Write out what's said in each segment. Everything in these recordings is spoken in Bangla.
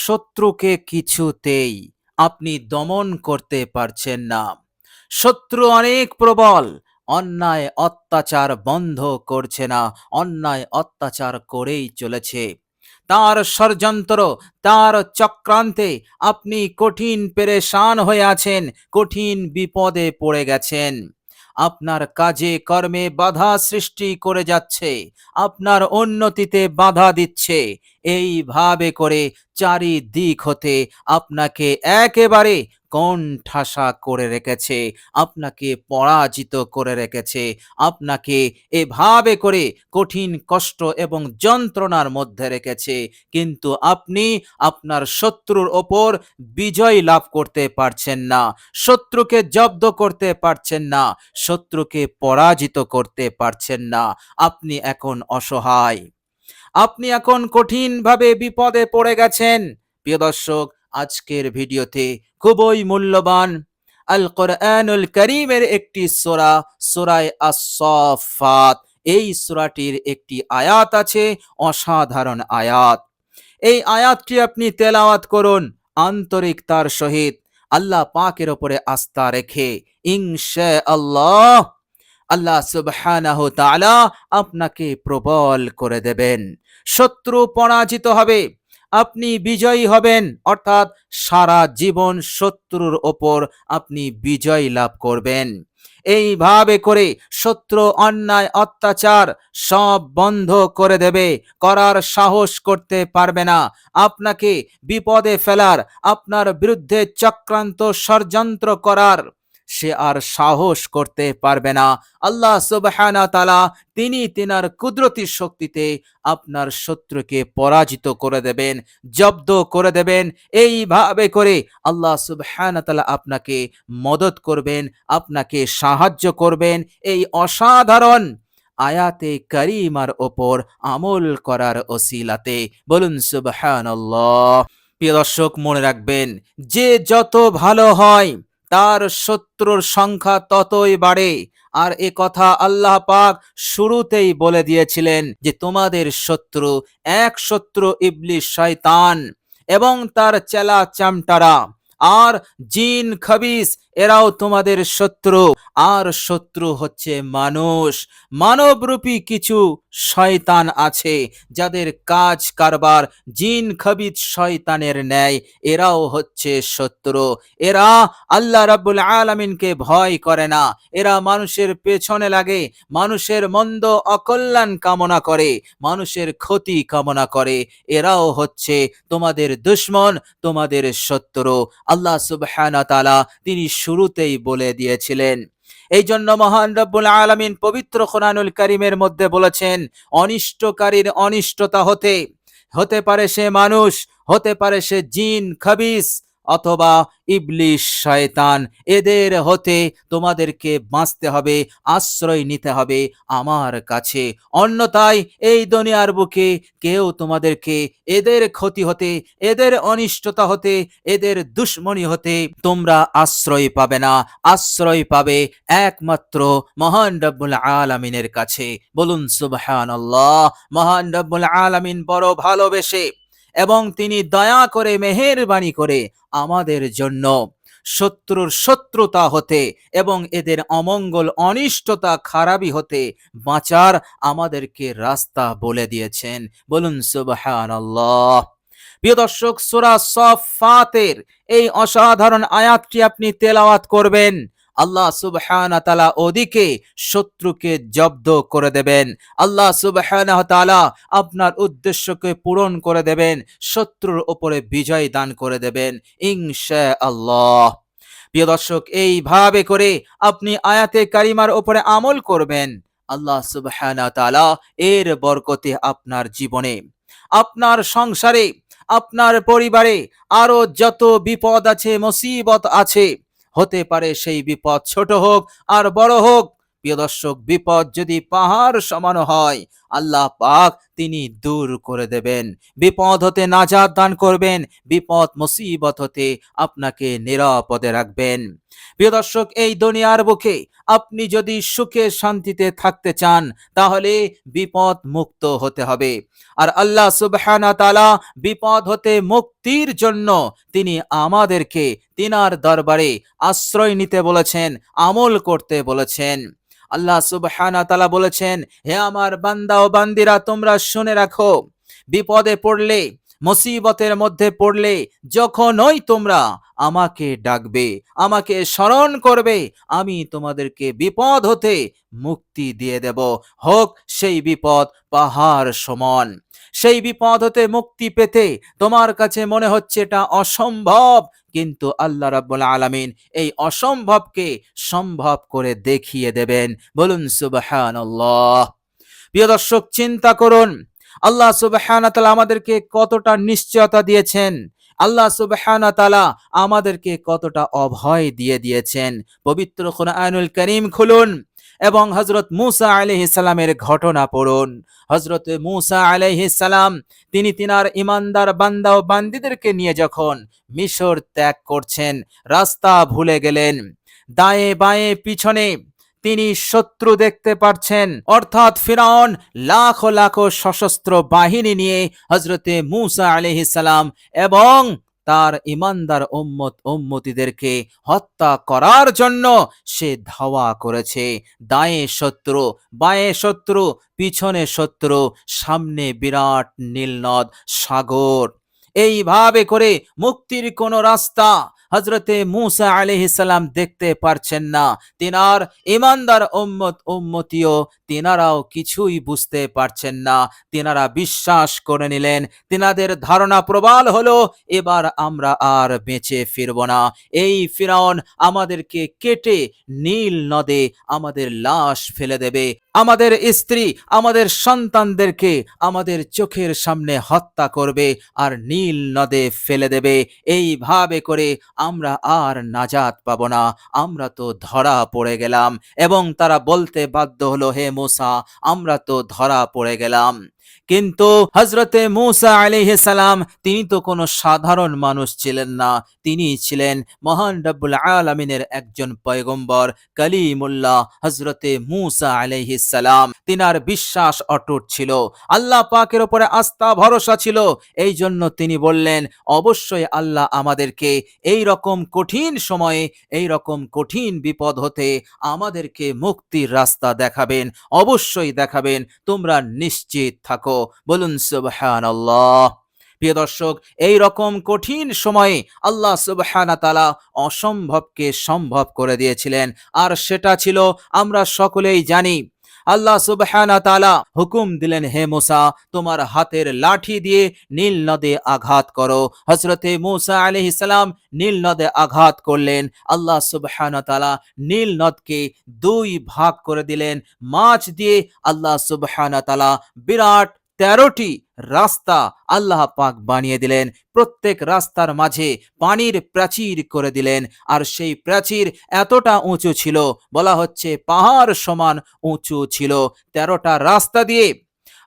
শত্রুকে কিছুতেই আপনি দমন করতে পারছেন না। শত্রু অনেক প্রবল, অন্যায় অত্যাচার বন্ধ করছে না, অন্যায় অত্যাচার করেই চলেছে। তার ষড়যন্ত্র, তার চক্রান্তে আপনি কঠিন পেরেশান হয়ে আছেন, কঠিন বিপদে পড়ে গেছেন। আপনার কাজে কর্মে বাধা সৃষ্টি করে যাচ্ছে, আপনার উন্নতিতে বাধা দিচ্ছে। এইভাবে করে চারিদিক হতে আপনাকে একেবারে কণ্ঠাসা করে রেখেছে, আপনাকে পরাজিত করে রেখেছে, আপনাকে এভাবে করে কঠিন কষ্ট এবং যন্ত্রণার মধ্যে রেখেছে, কিন্তু আপনি আপনার শত্রুর ওপর বিজয় লাভ করতে পারছেন না, শত্রুকে জব্দ করতে পারছেন না, শত্রুকে পরাজিত করতে পারছেন না, আপনি এখন অসহায়। আপনি এখন কঠিনভাবে বিপদে পড়ে গেছেন। প্রিয় দর্শক আজকের ভিডিওতে খুবই মূল্যবান আল কোরআনুল করিমের একটি সোরা, সোরায় আসফাত এই সোরাটির একটি আয়াত আছে, অসাধারণ আয়াত। এই আয়াতটি আপনি তেলাওয়াত করুন আন্তরিকতার সহিত। আল্লাহ পাকের ওপরে আস্থা রেখে ইনশা আল্লাহ আল্লাহ সুবহানাহু তাআলা আপনাকে প্রবল করে দেবেন। শত্রু পরাজিত হবে আপনি বিজয়ী হবেন। অর্থাৎ সারা জীবন শত্রুর ওপর আপনি বিজয় লাভ করবেন। এইভাবে করে শত্রু, অন্যায়, অত্যাচার সব বন্ধ করে দেবে। করার সাহস করতে পারবে না। আপনাকে বিপদে ফেলার, আপনার বিরুদ্ধে চক্রান্ত ষড়যন্ত্র করার সে আর সাহস করতে পারবে না। আল্লাহ সুবহানা তালা তিনি তিনার কুদরতি শক্তিতে আপনার শত্রুকে পরাজিত করে দেবেন, জব্দ করে দেবেন। এইভাবে করে আল্লাহ সুবহানা তালা আপনাকে মদত করবেন, আপনাকে সাহায্য করবেন। এই অসাধারণ আয়াতে করিমার ওপর আমল করার ওসিলাতে বলুন সুবহানাল্লাহ। প্রিয় দর্শক, মনে রাখবেন, যে যত ভালো হয় তার শত্রুর সংখ্যা ততই বাড়ে। আর এ কথা আল্লাহ পাক শুরুতেই বলে দিয়েছিলেন যে, তোমাদের শত্রু এক শত্রু ইবলিশ শয়তান এবং তার চেলা চামটারা। আর জিন, খবিস, এরাও তোমাদের শত্রু। আর শত্রু হচ্ছে মানুষ। মানবরূপী কিছু শয়তান আছে, যাদের কাজ, কারবার জিন খবিজ শয়তানের ন্যায়। এরাও হচ্ছে শত্রু। এরা আল্লাহ রাব্বুল আলামিনকে ভয় করে না। এরা মানুষের পেছনে লাগে, মানুষের মন্দ অকল্যাণ কামনা করে, মানুষের ক্ষতি কামনা করে। এরাও হচ্ছে তোমাদের দুশ্মন, তোমাদের শত্রু। আল্লাহ সুবহানা তালা তিনি শুরুতেই বলে দিয়েছিলেন। এই জন্য মহান রব্বুল আলমিন পবিত্র কোরআনুল করিমের মধ্যে বলেছেন, অনিষ্টকারীর অনিষ্টতা হতে হতে পারে সে মানুষ, হতে পারে সে জিন, খাবিস অথবা ইবলিশ শয়তান, এদের হতে তোমাদেরকে বাঁচতে হবে, আশ্রয় নিতে হবে আমার কাছে। অন্যথায় এই দুনিয়ার বুকে কেউ তোমাদেরকে এদের ক্ষতি হতে, এদের অনিষ্টতা হতে, এদের দুশ্মনী হতে তোমরা আশ্রয় পাবে না। আশ্রয় পাবে একমাত্র মহান রব্বুল আলামিনের কাছে। বলুন সুবহানাল্লাহ, মহান রব্বুল আলামিন বড় ভালোবেসে এবং তিনি দয়া করে মেহেরবানি করে আমাদের জন্য শত্রুর শত্রুতা হতে এবং এদের অমঙ্গল অনিষ্টতা খারাপি হতে বাঁচার আমাদেরকে রাস্তা বলে দিয়েছেন। বলুন, সুবহানাল্লাহ। প্রিয় দর্শক, সূরা সফাতের এই অসাধারণ আয়াতটি আপনি তেলাওয়াত করবেন। আল্লাহ সুবহানা তালা ওদিকে শত্রুকে জব্দ করে দেবেন। আল্লাহ সুবহানাহ তাআলা আপনার উদ্দেশ্যকে পূরণ করে দেবেন, শত্রুর ওপরে বিজয় দান করে দেবেন ইনশা আল্লাহ প্রিয় দর্শক, এইভাবে করে আপনি আয়াতে কারিমার ওপরে আমল করবেন। আল্লাহ সুবহানাহু তাআলা এর বরকতে আপনার জীবনে, আপনার সংসারে, আপনার পরিবারে আরও যত বিপদ আছে, মুসিবত আছে হতে পারে সেই বিপদ ছোট হোক আর বড় হোক। প্রিয় দর্শক, বিপদ যদি পাহাড় সমান হয়, আল্লাহ পাক তিনি দূর করে দেবেন। বিপদ হতে নাজাত দান করবেন। বিপদ, মুসিবত হতে আপনাকে নিরাপদে রাখবেন। প্রিয় দর্শক, এই দুনিয়ার বুকে আপনি যদি সুখে শান্তিতে থাকতে চান, তাহলে বিপদ মুক্ত হতে হবে। আর আল্লাহ সুবহানা তাআলা বিপদ হতে মুক্তির জন্য তিনি আমাদেরকে তিনার দরবারে আশ্রয় নিতে বলেছেন, আমল করতে বলেছেন। আল্লাহ সুবহানা তালা বলেছেন, হে আমার বান্দা ও বান্দিরা, তোমরা শুনে রাখো, বিপদে পড়লে, মুসিবতের মধ্যে পড়লে, যখনই তোমরা আমাকে ডাকবে, আমাকে স্মরণ করবে, আমি তোমাদেরকে বিপদ হতে মুক্তি দিয়ে দেব। হোক সেই বিপদ পাহাড় সমান। সেই বিপদ হতে মুক্তি পেতে তোমার কাছে মনে হচ্ছে এটা অসম্ভব। কিন্তু আল্লাহ রাব্বুল আলামিন এই অসম্ভবকে সম্ভব করে দেখিয়ে দেবেন। বলুন, সুবহানাল্লাহ। প্রিয় দর্শক, চিন্তা করুন। আল্লাহ সুবহানাহু ওয়া তাআলা আমাদেরকে কতটা নিশ্চয়তা দিয়েছেন? আল্লাহ সুবহানাহু ওয়া তাআলা আমাদেরকে কতটা অভয় দিয়ে দিয়েছেন? পবিত্র কোরআনুল করিম খুলুন। এবং হজরত মুসা আলাইহিস সালামের ঘটনা পড়ুন। হজরত মুসা আলাইহিস সালাম, তিনি তিনার ইমানদার বান্দা ও বান্দিদেরকে নিয়ে যখন মিশর ত্যাগ করছেন, রাস্তা ভুলে গেলেন। দায়ে বায়ে পিছনে তিনি শত্রু দেখতে পারছেন। অর্থাৎ ফিরাউন লাখো লাখো সশস্ত্র বাহিনী নিয়ে হজরতে মুসা আলাইহিস সালাম এবং তার ইমানদার ওম্মত ওম্মতিদেরকে হত্যা করার জন্য সে ধাওয়া করেছে। দায়ে শত্রু, বায়ে শত্রু, পিছনে শত্রু, সামনে বিরাট নীলনদ, সাগর। এইভাবে করে মুক্তির কোনো রাস্তা হজরতে মুসা আলাইহিসাল্লাম দেখতে পারছেন না। তিনার ইমানদার উম্মত উম্মতিও তিনারাও কিছুই বুঝতে পারছেন না। তিনারা বিশ্বাস করে নিলেন, তিনাদের ধারণা প্রবাল হলো, এবার আমরা আর বেঁচে ফিরব না। এই ফিরাউন আমাদেরকে কেটে নীল নদে আমাদের লাশ ফেলে দেবে। আমাদের স্ত্রী আমাদের সন্তানদেরকে আমাদের চোখের সামনে হত্যা করবে আর নীল নদে ফেলে দেবে। এইভাবে করে আমরা আর নাজাত পাব না। আমরা তো ধরা পড়ে গেলাম। এবং তারা বলতে বাধ্য হলো, হে মোসা, আমরা তো ধরা পড়ে গেলাম। কিন্তু হজরতে মুসা আলাইহিস সালাম, তিনি তো কোনো সাধারণ মানুষ ছিলেন না। তিনি ছিলেন মহান রব্বুল আলামিনের একজন পয়গম্বর, কালিমুল্লাহ হজরতে মুসা আলাইহিস সালাম। তিনার বিশ্বাস অটুট ছিল। আল্লাহ পাকের উপরে আস্থা, ভরসা ছিল। এই জন্য তিনি বললেন, অবশ্যই আল্লাহ আমাদেরকে এই রকম কঠিন সময়ে, এই রকম কঠিন বিপদ হতে আমাদেরকে মুক্তির রাস্তা দেখাবেন, অবশ্যই দেখাবেন। তোমরা নিশ্চিত থাকো। বলুন, সুবহানাল্লাহ। প্রিয় দর্শক এই রকম কঠিন সময়ে আল্লাহ সুবহানা তালা অসম্ভবকে সম্ভব করে দিয়েছিলেন। আর সেটা ছিল, আমরা সকলেই জানি, আল্লাহ সুবহানা তালা হুকুম দিলেন, হে মুসা, তোমার হাতের লাঠি দিয়ে নীল নদে আঘাত করো। হজরতে মুসা আলাইহিস সালাম নীল নদে আঘাত করলেন। আল্লাহ সুবহানা তালা নীল নদকে দুই ভাগ করে দিলেন। মাছ দিয়ে আল্লাহ সুবহানা তালা বিরাট তেরোটি রাস্তা আল্লাহ পাক বানিয়ে দিলেন। প্রত্যেক রাস্তার মাঝে পানির প্রাচীর করে দিলেন। আর সেই প্রাচীর এতটা উঁচু ছিল, বলা হচ্ছে পাহাড় সমান উঁচু ছিল। তেরোটা রাস্তা দিয়ে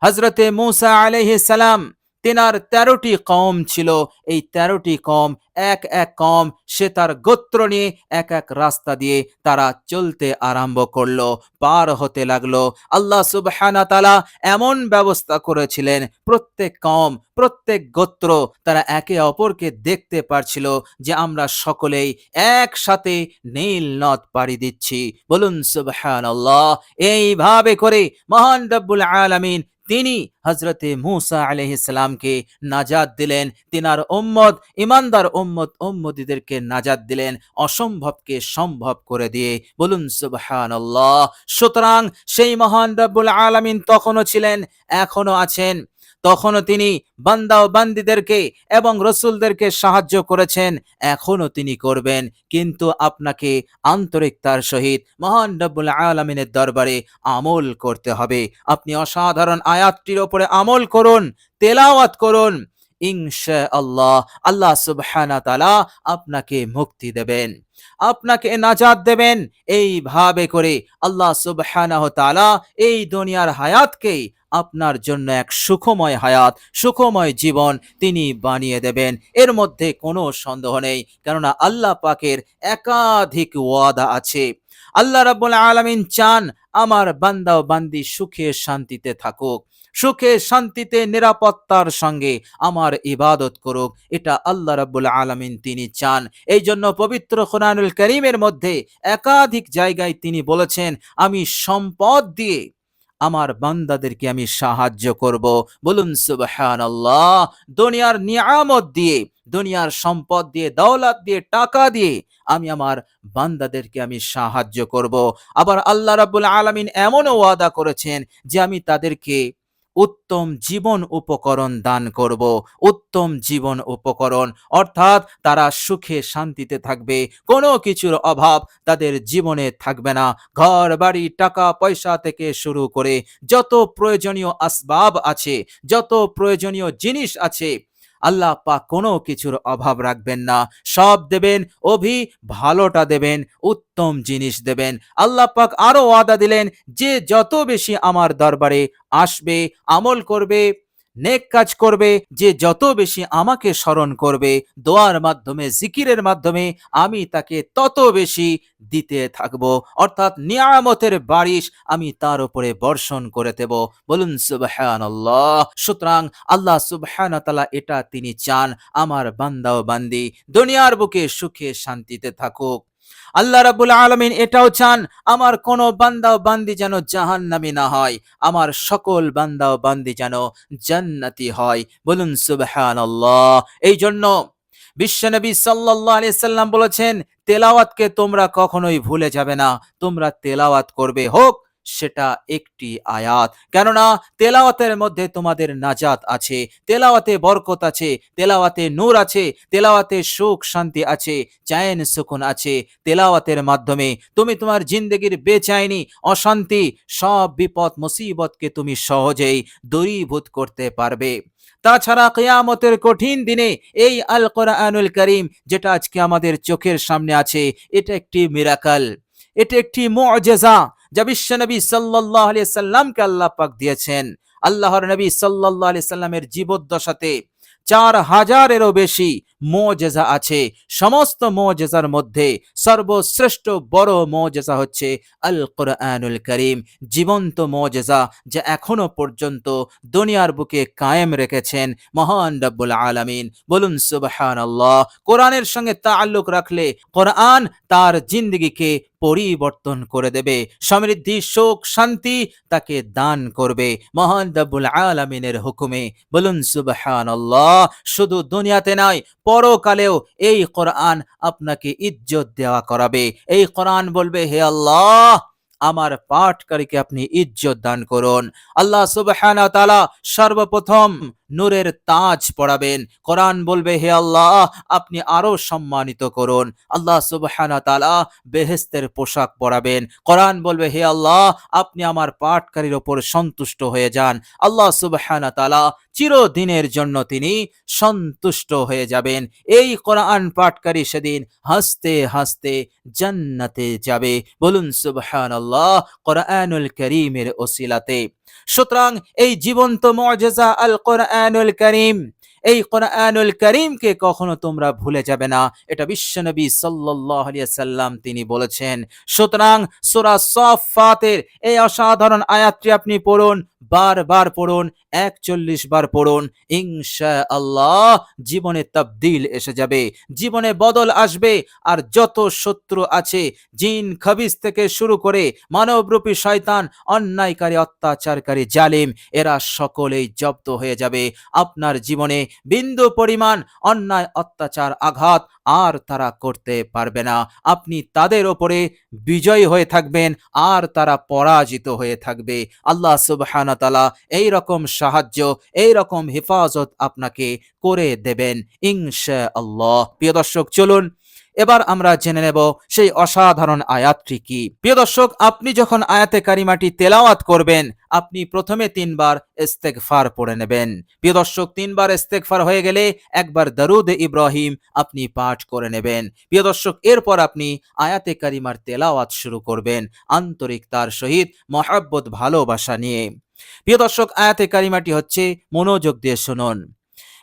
হজরতে মুসা আলহ সালাম তেনার তেরোটি কম ছিল। এই তেরোটি কম এক এক কম সে তার গোত্র নিয়ে এক এক রাস্তা দিয়ে তারা চলতে আরম্ভ করল, পার হতে লাগল। আল্লাহ সুবহানা তালা এমন ব্যবস্থা করেছিলেন, প্রত্যেক কম প্রত্যেক গোত্র তারা একে অপরকে দেখতে পারছিল যে আমরা সকলেই একসাথে নীল নদ পাড়ি দিচ্ছি। বলুন সুবহান আল্লাহ এইভাবে করে মহান রব্বুল আলামিন তিনি হজরতে মুসা আলহিসামকে নাজাদ দিলেন। তিনার ওম্মদ ইমানদার ওম্মদ ওম্মদিদেরকে নাজাদ দিলেন। অসম্ভবকে সম্ভব করে দিয়ে বলুন সুবহান সুতরাং সেই মহান রব্বুল আলমিন তখনও ছিলেন এখনও আছেন। তখনও তিনি বান্দা ও বান্দিদেরকে এবং রসুলদেরকে সাহায্য করেছেন, এখনও তিনি করবেন। কিন্তু আপনাকে আন্তরিকতার সহিত মহান রব্বুল আলমিনের দরবারে আমল করতে হবে। আপনি অসাধারণ আয়াতটির ওপরে আমল করুন, তেলাওয়াত করুন ইনশা আল্লাহ আল্লাহ সুবহানা তালা আপনাকে মুক্তি দেবেন। আপনাকে নাজাত দেবেন। এইভাবে করে আল্লাহ সুবহানাহ তাআলা এই দুনিয়ার হায়াতকে আপনার জন্য এক সুখময় হায়াত, সুখময় জীবন তিনি বানিয়ে দেবেন। এর মধ্যে কোনো সন্দেহ নেই, কেননা আল্লাহ পাকের একাধিক ওয়াদা আছে। আল্লাহ রাব্বুল আলামিন চান আমার বান্দা ও বান্দি সুখে শান্তিতে থাকুক। সুখে, শান্তিতে, নিরাপত্তার সঙ্গে আমার ইবাদত করুক। এটা আল্লাহ রাব্বুল আলামিন তিনি চান। এই জন্য পবিত্র কোরআনুল করিমের মধ্যে একাধিক জায়গায় তিনি বলেছেন, আমি সম্পদ দিয়ে আমার বান্দাদেরকে আমি সাহায্য করব। বলুন, সুবহানাল্লাহ। দুনিয়ার নিয়ামত দিয়ে, দুনিয়ার সম্পদ দিয়ে, দৌলত দিয়ে, টাকা দিয়ে আমি আমার বান্দাদেরকে আমি সাহায্য করব। আবার আল্লাহ রাব্বুল আলামিন এমনও ওয়াদা করেছেন যে আমি তাদেরকে উত্তম জীবন উপকরণ দান করব। উত্তম জীবন উপকরণ, অর্থাৎ তারা সুখে শান্তিতে থাকবে। কোনো কিছুর অভাব তাদের জীবনে থাকবে না। ঘর, বাড়ি, টাকা, পয়সা থেকে শুরু করে যত প্রয়োজনীয় আসবাব আছে, যত প্রয়োজনীয় জিনিস আছে আল্লাহ পাক কোনো কিছুর অভাব রাখবেন না। সব দেবেন, অভি ভালোটা দেবেন, উত্তম জিনিস দেবেন। আল্লাহ পাক আরও ওয়াদা দিলেন, যে যত বেশি আমার দরবারে আসবে, আমল করবে নেক কাজ করবে, যে যত বেশি আমাকে স্মরণ করবে, দোয়ার মাধ্যমে, জিকিরের মাধ্যমে, আমি তাকে তত বেশি দিতে থাকব। অর্থাৎ নিয়ামতের বারিশ আমি তার উপরে বর্ষণ করে দেব। বলুন, সুবহানাল্লাহ। সুতরাং আল্লাহ সুবহানাহু ওয়া তাআলা এটা তিনি চান, আমার বান্দা বান্দি, দুনিয়ার বুকে সুখে শান্তিতে থাকুক। আল্লাহ রাবুল আলমিন এটাও চান, আমার কোন বান্দা ও বান্দি যেন জাহান্নামি না হয়, আমার সকল বান্দা ও বান্দি যেন জান্নাতি হয়। বলুন সুবহান এই জন্য বিশ্বনবী সাল্লাহ আলি সাল্লাম বলেছেন, তেলাওয়াতকে তোমরা কখনোই ভুলে যাবে না, তোমরা তেলাওয়াত করবে। হোক সেটা একটি আয়াত। কেননা তেলাওয়াতের মধ্যে তোমাদের নাজাত আছে, তেলাওয়াতে বরকত আছে, তেলাওয়াতে নূর আছে, তেলাওয়াতে সুখ, শান্তি আছে, চায়ন, সুকুন আছে। তেলাওয়াতের মাধ্যমে তুমি তোমার জিন্দগির বেচাইনি, অশান্তি, সব বিপদ, মুসিবতকে তুমি সহজেই দূরীভূত করতে পারবে। তাছাড়া কেয়ামতের কঠিন দিনে এই আল কোরআনুল করিম যেটা আজকে আমাদের চোখের সামনে আছে, এটা একটি মিরাকাল, এটা একটি মুআজিজা যা বিশ্বনবী সাল্লাল্লাহু আলাইহি সাল্লামকে আল্লাহ পাক দিয়েছেন। আল্লাহর নবী সাল্লাল্লাহু আলাইহি সাল্লামের জীবদ্দশাতে চার হাজারেরও বেশি মোজেজা আছে। সমস্ত মোজেজার মধ্যে সর্বশ্রেষ্ঠ বড় মোজেজা হচ্ছে আল কোরআনুল করিম। জীবন্ত মোজেজা যা এখনও পর্যন্ত দুনিয়ার বুকে কায়েম রেখেছেন মহান রব্বুল আলামিন। বলুন, সুবহানাল্লাহ। কোরআনের সঙ্গে তাআল্লুক রাখলে কোরআন তার জিন্দগিকে পরিবর্তন করে দেবে। সমৃদ্ধি, সুখ, শান্তি তাকে দান করবে। মহান রব্বুল আলামিনের হুকুমে বলুন, সুবহানাল্লাহ, শুধু দুনিয়াতে নয়, পরকালেও এই কোরআন আপনাকে ইজ্জত দেওয়া করাবে। এই কোরআন বলবে, হে আল্লাহ, আমার পাঠকারীকে আপনি ইজ্জত দান করুন। আল্লাহ তাআলা সর্বপ্রথম নূরের তাজ পড়াবেন। কোরআন বলবে, হে আল্লাহ, আপনি আরও সম্মানিত করুন। আল্লাহ সুবহানাহু ওয়া তাআলা বেহেশতের পোশাক পরাবেন। কোরআন বলবে, হে আল্লাহ, আপনি আমার পাঠকারীর ওপর সন্তুষ্ট হয়ে যান। আল্লাহ সুবহানাহু ওয়া তাআলা চিরদিনের জন্য তিনি সন্তুষ্ট হয়ে যাবেন। এই কোরআন পাঠকারী সেদিন হাসতে হাসতে জান্নাতে যাবে। বলুন সুবহান আল্লাহ কোরআনুল করিমের ওসিলাতে। সুতরাং এই জীবন্ত মুআজিজা আল কোরআনুল করিম। এই কোরআনুল করিমকে কখনো তোমরা ভুলে যাবে না। এটা বিশ্বনবী আলাইহি সাল্লাম তিনি বলেছেন। সুতরাং সূরা সাফফাতের এই অসাধারণ আয়াতটি আপনি পড়ুন, বারবার পড়ুন, একচল্লিশ বার পড়ুন ইনশা আল্লাহ জীবনে তাবদিল এসে যাবে, জীবনে বদল আসবে, আর যত শত্রু আছে, জিন খবিস থেকে শুরু করে মানবরূপী শয়তান, অন্যায়কারী, অত্যাচারকারী, জালিম, এরা সকলেই জব্দ হয়ে যাবে। আপনার জীবনে বিন্দু পরিমাণ অন্যায়, অত্যাচার, আঘাত আর তারা করতে পারবে না। আপনি তাদের ওপরে বিজয়ী হয়ে থাকবেন, আর তারা পরাজিত হয়ে থাকবে। আল্লাহ সুবাহানতালা এই রকম সাহায্য, এই রকম হেফাজত আপনাকে করে দেবেন ইংশ আল্লাহ প্রিয় দর্শক, চলুন এবার আমরা জেনে নেব সেই অসাধারণ আয়াতটি কি। প্রিয় দর্শক, আপনি যখন আয়াতে কারিমাটি তেলাওয়াত করবেন, আপনি প্রথমে তিনবার ইস্তেগফার পড়ে নেবেন। প্রিয় দর্শক, তিনবার ইস্তেগফার হয়ে গেলে একবার দারুদ ইব্রাহিম আপনি পাঠ করে নেবেন। প্রিয় দর্শক, এরপর আপনি আয়াতে কারিমার তেলাওয়াত শুরু করবেন আন্তরিকতার সহিত, মহাব্বত, ভালোবাসা নিয়ে। প্রিয় দর্শক, আয়াতে কারিমাটি হচ্ছে মনোযোগ দিয়ে শুনুন।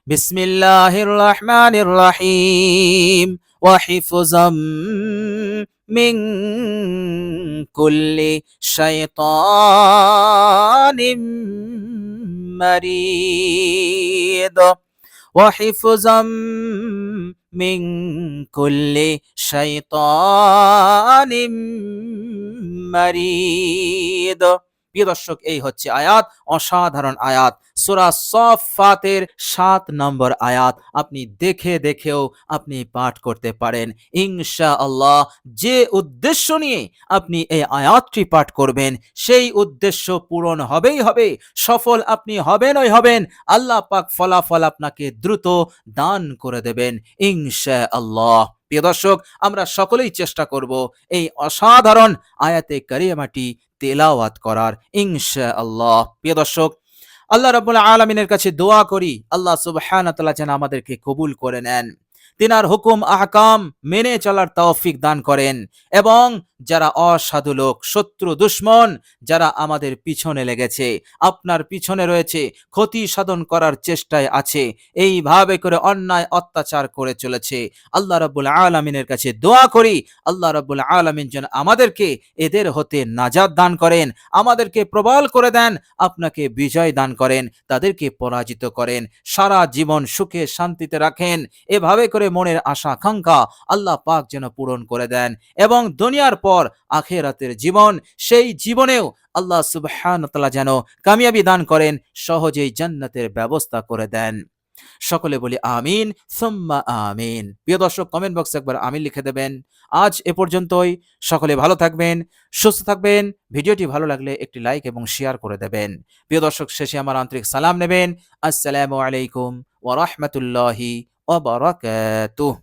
বিসমিল্লাহির রহমানির রহিম। وحفظا من كل شيطان مريض. وحفظا من كل شيطان مريض. প্রিয় দর্শক, এই হচ্ছে আয়াত, অসাধারণ আয়াত। সুরা সফাতের সাত নম্বর আয়াত আপনি দেখে দেখেও আপনি পাঠ করতে পারেন। ইনশা আল্লাহ যে উদ্দেশ্য নিয়ে আপনি এই আয়াতটি পাঠ করবেন, সেই উদ্দেশ্য পূরণ হবেই হবে, সফল আপনি হবেনই হবেন। আল্লাহ পাক ফলাফল আপনাকে দ্রুত দান করে দেবেন ইনশা আল্লাহ প্রিয় দর্শক, আমরা সকলেই চেষ্টা করব এই অসাধারণ আয়াতে কারিয়ামাটি তেলাওয়াত করার ইনশা আল্লাহ প্রিয় দর্শক, আল্লাহ রাব্বুল আলামিনের কাছে দোয়া করি, আল্লাহ তাআলা যেন আমাদেরকে কবুল করে নেন। তিনার হুকুম, আহকাম মেনে চলার তৌফিক দান করেন এবং যারা অসাধু লোক, শত্রু, দুশ্মন, যারা আমাদের পিছনে লেগেছে, আপনার পিছনে রয়েছে, ক্ষতি সাধন করার চেষ্টায় আছে, এইভাবে করে অন্যায় অত্যাচার করে চলেছে। আল্লাহ রাব্বুল আলামিনের কাছে দোয়া করি, আল্লাহ রাব্বুল আলামিন যেন আমাদেরকে এদের হতে নাজাদ দান করেন, আমাদেরকে প্রবল করে দেন, আপনাকে বিজয় দান করেন, তাদেরকে পরাজিত করেন, সারা জীবন সুখে শান্তিতে রাখেন, এভাবে করে মনের আশা আকাঙ্ক্ষা আল্লাহ পাক যেন পূরণ করে দেন এবং দুনিয়ার পর আখেরাতের জীবন, সেই জীবনেও আল্লাহ তাআলা যেন কামিয়াবি দান করেন, সহজেই জান্নাতের ব্যবস্থা করে দেন। সকলে বলি আমিন, সুম্মা আমিন। প্রিয় দর্শক কমেন্ট বক্সে একবার আমিন লিখে দেবেন। আজ এ পর্যন্তই। সকলে ভালো থাকবেন, সুস্থ থাকবেন। ভিডিওটি ভালো লাগলে একটি লাইক এবং শেয়ার করে দেবেন। প্রিয় দর্শক, শেষে আমার আন্তরিক সালাম নেবেন। আসসালামু আলাইকুম ওয়া বারাকাতুহু।